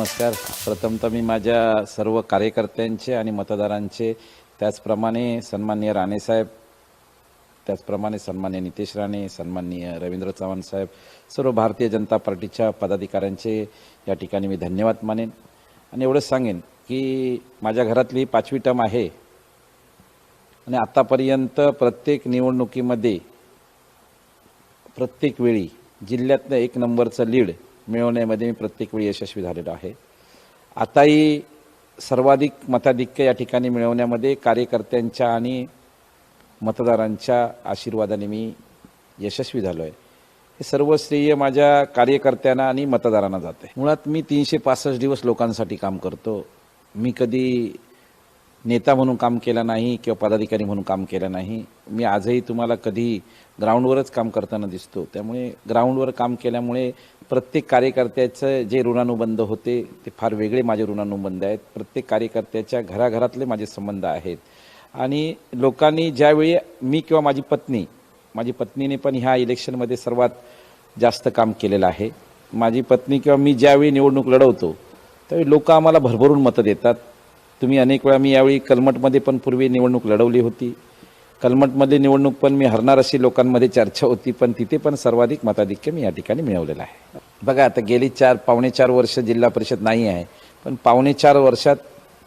नमस्कार. प्रथमतः मी माझ्या सर्व कार्यकर्त्यांचे आणि मतदारांचे त्याचप्रमाणे सन्माननीय राणेसाहेब त्याचप्रमाणे सन्मान्य नितेश राणे सन्माननीय रवींद्र चव्हाण साहेब सर्व भारतीय जनता पार्टीच्या पदाधिकाऱ्यांचे या ठिकाणी मी धन्यवाद मानेन. आणि एवढंच सांगेन की माझ्या घरातली पाचवी टर्म आहे. आणि आत्तापर्यंत प्रत्येक निवडणुकीमध्ये प्रत्येक वेळी जिल्ह्यातलं एक नंबरचं लीड मिळवण्यामध्ये मी प्रत्येक वेळी यशस्वी झालेलो आहे. आताही सर्वाधिक मताधिक्य या ठिकाणी मिळवण्यामध्ये कार्यकर्त्यांच्या आणि मतदारांच्या आशीर्वादाने मी यशस्वी झालो आहे. हे सर्व श्रेय माझ्या कार्यकर्त्यांना आणि मतदारांना जाते मुळात मी तीनशे पासष्ट दिवस लोकांसाठी काम करतो. मी कधी नेता म्हणून काम केलं नाही किंवा पदाधिकारी म्हणून काम केलं नाही. मी आजही तुम्हाला कधी ग्राउंडवरच काम करताना दिसतो. त्यामुळे ग्राउंडवर काम केल्यामुळे प्रत्येक कार्यकर्त्याचं जे ऋणानुबंध होते ते फार वेगळे माझे ऋणानुबंध आहेत. प्रत्येक कार्यकर्त्याच्या घराघरातले माझे संबंध आहेत. आणि लोकांनी ज्यावेळी मी किंवा माझी पत्नी माझी पत्नीने पण ह्या इलेक्शनमध्ये सर्वात जास्त काम केलेलं आहे. माझी पत्नी किंवा मी ज्यावेळी निवडणूक लढवतो त्यावेळी लोक आम्हाला भरभरून मतं देतात. तुम्ही अनेक वेळा मी यावेळी कलमटमध्ये पण पूर्वी निवडणूक लढवली होती. कलमटमधली निवडणूक पण मी हरणार अशी लोकांमध्ये चर्चा होती पण तिथे पण सर्वाधिक मताधिक्य मी या ठिकाणी मिळवलेलं आहे. बघा आता गेली चार पावणे चार वर्ष जिल्हा परिषद नाही आहे पण पावणे चार वर्षात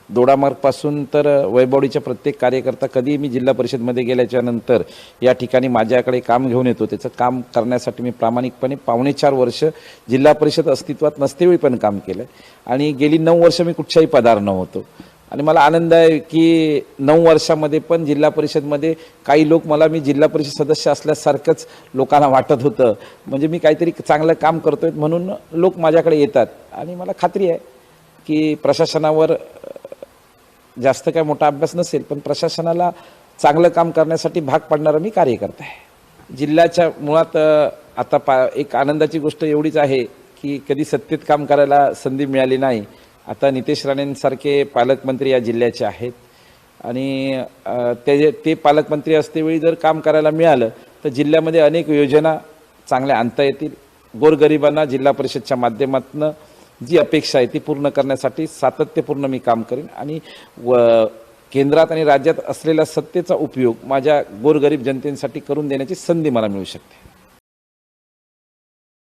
दोडामार्गपासून तर वैभवडीच्या प्रत्येक कार्यकर्ता कधी मी जिल्हा परिषदमध्ये गेल्याच्यानंतर या ठिकाणी माझ्याकडे काम घेऊन येतो. त्याचं काम करण्यासाठी मी प्रामाणिकपणे पावणे चार वर्ष जिल्हा परिषद अस्तित्वात नसतेवेळी पण काम केलं. आणि गेली नऊ वर्ष मी कुठच्याही पदार नव्हतो. आणि मला आनंद आहे की नऊ वर्षामध्ये पण जिल्हा परिषदमध्ये काही लोक मला मी जिल्हा परिषद सदस्य असल्यासारखंच लोकांना वाटत होतं. म्हणजे मी काहीतरी चांगलं काम करतोय म्हणून लोक माझ्याकडे येतात. आणि मला खात्री आहे की प्रशासनावर जास्त काय मोठा अभ्यास नसेल पण प्रशासनाला चांगलं काम करण्यासाठी भाग पाडणारा मी कार्यकर्ता आहे. जिल्ह्याच्या मुळात आता पा एक आनंदाची गोष्ट एवढीच आहे की कधी सत्तेत काम करायला संधी मिळाली नाही आता नितेश राणेंसारखे पालकमंत्री या जिल्ह्याचे आहेत. आणि ते ते पालकमंत्री असतेवेळी जर काम करायला मिळालं तर जिल्ह्यामध्ये अनेक योजना चांगल्या आणता येतील. गोरगरिबांना जिल्हा परिषदच्या माध्यमातून जी अपेक्षा आहे ती पूर्ण करण्यासाठी सातत्यपूर्ण मी काम करेन. आणि व केंद्रात आणि राज्यात असलेल्या सत्तेचा उपयोग माझ्या गोरगरीब जनतेसाठी करून देण्याची संधी मला मिळू शकते.